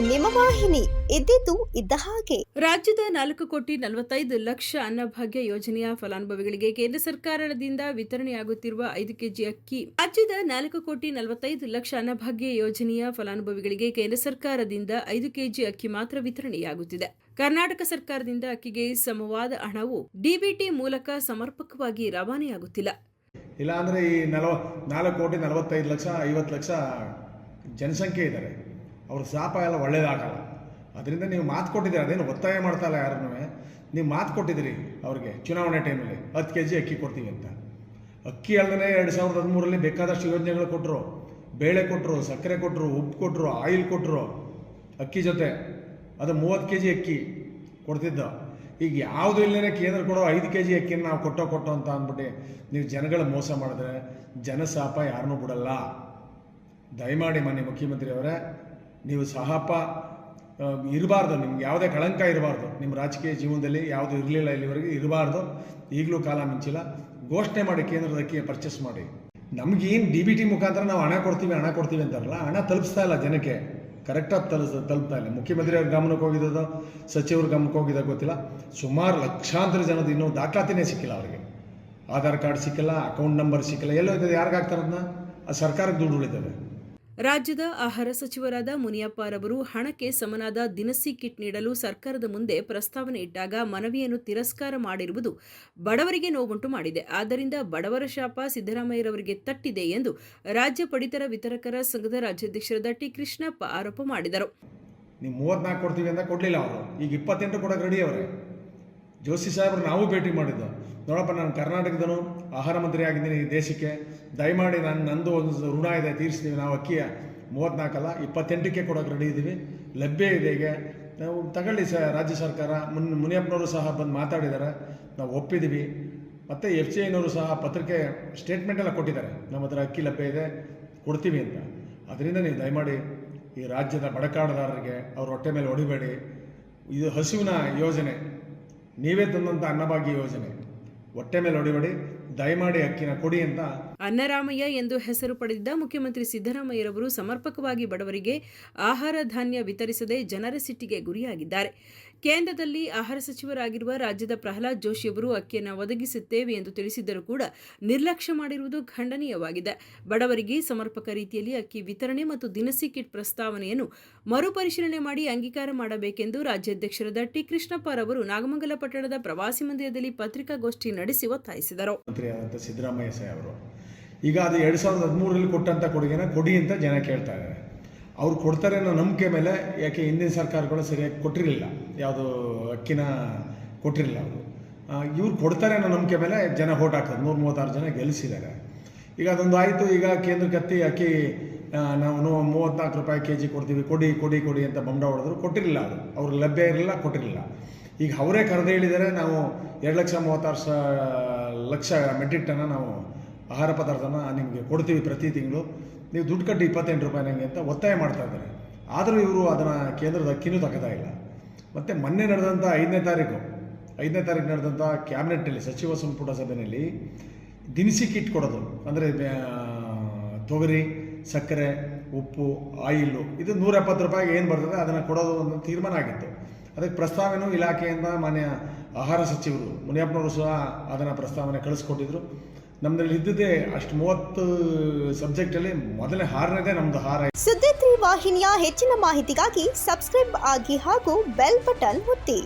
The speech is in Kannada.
ನಿಮ್ಮ ವಾಹಿನಿ ಇದ್ದಿದ್ದು ಇದ್ದ ಹಾಗೆ. ರಾಜ್ಯದ ನಾಲ್ಕು ಕೋಟಿ ನಲವತ್ತೈದು ಲಕ್ಷ ಅನ್ನಭಾಗ್ಯ ಯೋಜನೆಯ ಫಲಾನುಭವಿಗಳಿಗೆ ಕೇಂದ್ರ ಸರ್ಕಾರದಿಂದ ವಿತರಣೆಯಾಗುತ್ತಿರುವ ಐದು ಕೆಜಿ ಅಕ್ಕಿ. ರಾಜ್ಯದ ನಾಲ್ಕು ಕೋಟಿ ನಲವತ್ತೈದು ಲಕ್ಷ ಅನ್ನಭಾಗ್ಯ ಯೋಜನೆಯ ಫಲಾನುಭವಿಗಳಿಗೆ ಕೇಂದ್ರ ಸರ್ಕಾರದಿಂದ ಐದು ಕೆಜಿ ಅಕ್ಕಿ ಮಾತ್ರ ವಿತರಣೆಯಾಗುತ್ತಿದೆ. ಕರ್ನಾಟಕ ಸರ್ಕಾರದಿಂದ ಅಕ್ಕಿಗೆ ಸಮವಾದ ಹಣವು ಡಿಬಿಟಿ ಮೂಲಕ ಸಮರ್ಪಕವಾಗಿ ರವಾನೆಯಾಗುತ್ತಿಲ್ಲ. ಇಲ್ಲಾಂದ್ರೆ ಈ ನಲವ ನಾಲ್ಕು ಕೋಟಿ ನಲವತ್ತೈದು ಲಕ್ಷ ಐವತ್ತು ಲಕ್ಷ ಜನಸಂಖ್ಯೆ ಇದ್ದಾರೆ. ಅವ್ರ ಶಾಪ ಎಲ್ಲ ಒಳ್ಳೇದಾಗಲ್ಲ. ಅದರಿಂದ ನೀವು ಮಾತು ಕೊಟ್ಟಿದ್ದೀರಿ, ಅದೇನು ಒತ್ತಾಯ ಮಾಡ್ತಾ ಇಲ್ಲ ಯಾರನ್ನೂ? ನೀವು ಮಾತು ಕೊಟ್ಟಿದ್ದೀರಿ ಅವ್ರಿಗೆ ಚುನಾವಣೆ ಟೈಮಲ್ಲಿ, ಹತ್ತು ಕೆ ಜಿ ಅಕ್ಕಿ ಕೊಡ್ತೀವಿ ಅಂತ. ಅಕ್ಕಿ ಅಲ್ಲದೆ ಎರಡು ಸಾವಿರದ ಹದಿಮೂರಲ್ಲಿ ಬೇಕಾದಷ್ಟು ಯೋಜನೆಗಳು ಕೊಟ್ಟರು ಬೇಳೆ ಕೊಟ್ಟರು ಸಕ್ಕರೆ ಕೊಟ್ಟರು ಉಪ್ಪು ಕೊಟ್ಟರು ಆಯಿಲ್ ಕೊಟ್ಟರು ಅಕ್ಕಿ ಜೊತೆ, ಅದು ಮೂವತ್ತು ಕೆ ಜಿ ಅಕ್ಕಿ ಕೊಡ್ತಿದ್ದ. ಈಗ ಯಾವುದು ಇಲ್ಲದೇ ಕೇಂದ್ರ ಕೊಡೋ ಐದು ಕೆ ಜಿ ಅಕ್ಕಿನ ನಾವು ಕೊಟ್ಟೋ ಕೊಟ್ಟೋ ಅಂತ ಅಂದ್ಬಿಟ್ಟು ನೀವು ಜನಗಳ ಮೋಸ ಮಾಡಿದ್ರೆ, ಜನಸಾಪ ಯಾರನ್ನೂ ಬಿಡಲ್ಲ. ದಯಮಾಡಿ ಮನೆ ಮುಖ್ಯಮಂತ್ರಿ ಅವರೇ ನೀವು ಸಹಪ ಇರಬಾರ್ದು, ನಿಮ್ಗೆ ಯಾವುದೇ ಕಳಂಕ ಇರಬಾರ್ದು. ನಿಮ್ಮ ರಾಜಕೀಯ ಜೀವನದಲ್ಲಿ ಯಾವುದು ಇರಲಿಲ್ಲ ಇಲ್ಲಿವರೆಗೆ ಇರಬಾರ್ದು. ಈಗಲೂ ಕಾಲ ಮಿಂಚಿಲ್ಲ. ಘೋಷಣೆ ಮಾಡಿ ಕೇಂದ್ರದಕ್ಕೆ ಪರ್ಚೇಸ್ ಮಾಡಿ. ನಮಗೇನು ಡಿ ಬಿ ಟಿ ಮುಖಾಂತರ ನಾವು ಹಣ ಕೊಡ್ತೀವಿ ಹಣ ಕೊಡ್ತೀವಿ ಅಂತಾರಲ್ಲ, ಹಣ ತಲುಪಿಸ್ತಾ ಇಲ್ಲ ಜನಕ್ಕೆ. ಕರೆಕ್ಟಾಗಿ ತಲುಸ್, ತಲುಪ್ತಾ ಇಲ್ಲ. ಮುಖ್ಯಮಂತ್ರಿ ಅವ್ರ ಗಮನಕ್ಕೆ ಹೋಗಿದ್ದೋ ಸಚಿವರ ಗಮನಕ್ಕೆ ಹೋಗಿದ್ದ ಗೊತ್ತಿಲ್ಲ. ಸುಮಾರು ಲಕ್ಷಾಂತರ ಜನದ ಇನ್ನೂ ದಾಖಲಾತಿನೇ ಸಿಕ್ಕಿಲ್ಲ ಅವರಿಗೆ. ಆಧಾರ್ ಕಾರ್ಡ್ ಸಿಕ್ಕಿಲ್ಲ ಅಕೌಂಟ್ ನಂಬರ್ ಸಿಕ್ಕಿಲ್ಲ. ಎಲ್ಲೋ ಇದ್ದದ್ದು ಯಾರಿಗಾಗ್ತಾರದನ್ನ ಆ ಸರ್ಕಾರಕ್ಕೆ ದುಡ್ಡು ಉಳಿತದೆ. ರಾಜ್ಯದ ಆಹಾರ ಸಚಿವರಾದ ಮುನಿಯಪ್ಪರವರು ಹಣಕ್ಕೆ ಸಮನಾದ ದಿನಸಿ ಕಿಟ್ ನೀಡಲು ಸರ್ಕಾರದ ಮುಂದೆ ಪ್ರಸ್ತಾವನೆ ಇಟ್ಟಾಗ ಮನವಿಯನ್ನು ತಿರಸ್ಕಾರ ಮಾಡಿರುವುದು ಬಡವರಿಗೆ ನೋವುಂಟು ಮಾಡಿದೆ. ಆದ್ದರಿಂದ ಬಡವರ ಶಾಪ ಸಿದ್ದರಾಮಯ್ಯರವರಿಗೆ ತಟ್ಟಿದೆ ಎಂದು ರಾಜ್ಯ ಪಡಿತರ ವಿತರಕರ ಸಂಘದ ರಾಜ್ಯಾಧ್ಯಕ್ಷರಾದ ಟಿ ಕೃಷ್ಣಪ್ಪ ಆರೋಪ ಮಾಡಿದರು. ಕೊಡ್ತೀವಿ ಅಂತ ಕೊಡಲಿಲ್ಲ ಅವರು. ಈಗ ಇಪ್ಪತ್ತೆಂಟು ಕೊಡೋಕೆ ರೆಡಿ ಅವರೇ ಜೋಶಿ ಸಾಹೇಬ್ರು ನಾವು ಭೇಟಿ ಮಾಡಿದ್ದು. ನೋಡಪ್ಪ, ನಾನು ಕರ್ನಾಟಕದನು ಆಹಾರ ಮಂತ್ರಿ ಆಗಿದ್ದೀನಿ ಈ ದೇಶಕ್ಕೆ. ದಯಮಾಡಿ ನಾನು, ನಂದು ಒಂದು ಋಣ ಇದೆ, ತೀರಿಸ್ತೀವಿ ನಾವು ಅಕ್ಕಿಯ. ಮೂವತ್ತ್ನಾಲ್ಕಲ್ಲ ಇಪ್ಪತ್ತೆಂಟಕ್ಕೆ ಕೊಡೋಕೆ ರೆಡಿ ಇದ್ದೀವಿ ಲಭ್ಯ ಇದೆ ಈಗ. ನಾವು ತಗೊಳ್ಳಿ ಸ ರಾಜ್ಯ ಸರ್ಕಾರ, ಮುನ್, ಮುನಿಯಪ್ಪನವರು ಸಹ ಬಂದು ಮಾತಾಡಿದ್ದಾರೆ. ನಾವು ಒಪ್ಪಿದ್ದೀವಿ ಮತ್ತು ಎಫ್ ಸಿ ಐನವರು ಸಹ ಪತ್ರಿಕೆ ಸ್ಟೇಟ್ಮೆಂಟ್ ಎಲ್ಲ ಕೊಟ್ಟಿದ್ದಾರೆ. ನಮ್ಮ ಹತ್ರ ಅಕ್ಕಿ ಲಭ್ಯ ಇದೆ, ಕೊಡ್ತೀವಿ ಅಂತ. ಅದರಿಂದ ನೀವು ದಯಮಾಡಿ ಈ ರಾಜ್ಯದ ಬಡಕಾಡದಾರರಿಗೆ ಅವ್ರ ಹೊಟ್ಟೆ ಮೇಲೆ ಹೊಡಿಬೇಡಿ. ಇದು ಹಸಿವಿನ ಯೋಜನೆ. ನೀವೇ ತಂದಂಥ ಅನ್ನಭಾಗ್ಯ ಯೋಜನೆ. ಹೊಟ್ಟೆ ಮೇಲೆ ಹೊಡಿಬೇಡಿ ದಯಮಾಡಿ ಅಕ್ಕಿನ ಕೊಡಿ ಅಂತ ಅನ್ನರಾಮಯ್ಯ ಎಂದು ಹೆಸರು ಪಡೆದಿದ್ದ ಮುಖ್ಯಮಂತ್ರಿ ಸಿದ್ದರಾಮಯ್ಯರವರು ಸಮರ್ಪಕವಾಗಿ ಬಡವರಿಗೆ ಆಹಾರ ಧಾನ್ಯ ವಿತರಿಸದೆ ಜನರ ಸಿಟ್ಟಿಗೆ ಗುರಿಯಾಗಿದ್ದಾರೆ. ಕೇಂದ್ರದಲ್ಲಿ ಆಹಾರ ಸಚಿವರಾಗಿರುವ ರಾಜ್ಯದ ಪ್ರಹ್ಲಾದ್ ಜೋಶಿಯವರು ಅಕ್ಕಿಯನ್ನು ಒದಗಿಸುತ್ತೇವೆ ಎಂದು ತಿಳಿಸಿದ್ದರೂ ಕೂಡ ನಿರ್ಲಕ್ಷ್ಯ ಮಾಡಿರುವುದು ಖಂಡನೀಯವಾಗಿದೆ. ಬಡವರಿಗೆ ಸಮರ್ಪಕ ರೀತಿಯಲ್ಲಿ ಅಕ್ಕಿ ವಿತರಣೆ ಮತ್ತು ದಿನಸಿ ಕಿಟ್ ಪ್ರಸ್ತಾವನೆಯನ್ನು ಮರುಪರಿಶೀಲನೆ ಮಾಡಿ ಅಂಗೀಕಾರ ಮಾಡಬೇಕೆಂದು ರಾಜ್ಯಾಧ್ಯಕ್ಷರಾದ ಟಿ. ಕೃಷ್ಣಪ್ಪರವರು ನಾಗಮಂಗಲ ಪಟ್ಟಣದ ಪ್ರವಾಸಿ ಮಂದಿರದಲ್ಲಿ ಪತ್ರಿಕಾಗೋಷ್ಠಿ ನಡೆಸಿ ಒತ್ತಾಯಿಸಿದರು. ಈಗ ಅದು ಎರಡು ಸಾವಿರದ ಹದಿಮೂರರಲ್ಲಿ ಕೊಟ್ಟಂಥ ಕೊಡುಗೆನ ಕೊಡಿ ಅಂತ ಜನ ಕೇಳ್ತಾ ಇದ್ದಾರೆ ಅವ್ರು ಕೊಡ್ತಾರೆ ಅನ್ನೋ ನಂಬಿಕೆ ಮೇಲೆ ಯಾಕೆ ಹಿಂದಿನ ಸರ್ಕಾರಗಳು ಸರಿಯಾಗಿ ಕೊಟ್ಟಿರಲಿಲ್ಲ. ಯಾವುದು ಅಕ್ಕಿನ ಕೊಟ್ಟಿರಲಿಲ್ಲ ಅವರು. ಇವ್ರು ಕೊಡ್ತಾರೆ ಅನ್ನೋ ನಂಬಿಕೆ ಮೇಲೆ ಜನ ಓಟ್ ಹಾಕ್ತಾರೆ ನೂರ ಮೂವತ್ತಾರು ಜನ ಗೆಲ್ಲಿಸಿದ್ದಾರೆ ಈಗ ಅದೊಂದು ಆಯಿತು. ಈಗ ಕೇಂದ್ರಕ್ಕೆ ಅಕ್ಕಿ ನಾವು ಮೂವತ್ತ್ನಾಲ್ಕು ರೂಪಾಯಿ ಕೆ ಜಿ ಕೊಡ್ತೀವಿ. ಕೊಡಿ ಕೊಡಿ ಕೊಡಿ ಅಂತ ಬಂಡ ಹೊಡೆದ್ರು. ಕೊಟ್ಟಿರಲಿಲ್ಲ ಅವರು. ಅವ್ರು ಲಭ್ಯ ಇರಲಿಲ್ಲ, ಕೊಟ್ಟಿರಲಿಲ್ಲ. ಈಗ ಅವರೇ ಕರೆದು ಹೇಳಿದ್ದಾರೆ, ನಾವು ಎರಡು ಲಕ್ಷ ಮೂವತ್ತಾರು ಲಕ್ಷ ಮೆಟ್ರಿಕ್ ಟನ್ನ ನಾವು ಆಹಾರ ಪದಾರ್ಥನ ನಿಮಗೆ ಕೊಡ್ತೀವಿ ಪ್ರತಿ ತಿಂಗಳು. ನೀವು ದುಡ್ಡು ಕಟ್ಟಿ ಇಪ್ಪತ್ತೆಂಟು ರೂಪಾಯಿ ನನಗೆ ಅಂತ ಒತ್ತಾಯ ಮಾಡ್ತಾ ಇದ್ದಾರೆ. ಆದರೂ ಇವರು ಅದನ್ನು ಕೇಂದ್ರದ ಅಕ್ಕಿನೂ ತಗೋತಾ ಇಲ್ಲ. ಮತ್ತು ಮೊನ್ನೆ ನಡೆದಂಥ ಐದನೇ ತಾರೀಕು ಐದನೇ ತಾರೀಕು ನಡೆದಂಥ ಕ್ಯಾಬಿನೆಟ್ನಲ್ಲಿ ಸಚಿವ ಸಂಪುಟ ಸಭೆಯಲ್ಲಿ ದಿನಸಿ ಕಿಟ್ ಕೊಡೋದು, ಅಂದರೆ ತೊಗರಿ, ಸಕ್ಕರೆ, ಉಪ್ಪು ಆಯಿಲ್ಲು ಇದು ನೂರ ಎಪ್ಪತ್ತು ರೂಪಾಯಿಗೆ ಏನು ಬರ್ತದೆ ಅದನ್ನು ಕೊಡೋದು ಒಂದು ತೀರ್ಮಾನ ಆಗಿತ್ತು. ಅದಕ್ಕೆ ಪ್ರಸ್ತಾವನೆಯೂ ಇಲಾಖೆಯಿಂದ ಮಾನ್ಯ ಆಹಾರ ಸಚಿವರು ಮುನಿಯಪ್ಪನವರು ಸಹ ಅದನ್ನು ಪ್ರಸ್ತಾವನೆ ಕಳಿಸ್ಕೊಟ್ಟಿದ್ರು. ನಮ್ಮದ್ರಲ್ಲಿ ಇದ್ದದೇ ಅಷ್ಟು ಮೂವತ್ತು ಸಬ್ಜೆಕ್ಟಲ್ಲಿ ಮೊದಲನೇ ಹಾರನೇದೇ ನಮ್ದು ಹಾರ. ಸುದ್ದಿ ವಾಹಿನಿಯ ಹೆಚ್ಚಿನ ಮಾಹಿತಿಗಾಗಿ ಸಬ್ಸ್ಕ್ರೈಬ್ ಆಗಿ ಹಾಗೂ ಬೆಲ್ ಬಟನ್ ಒತ್ತಿ.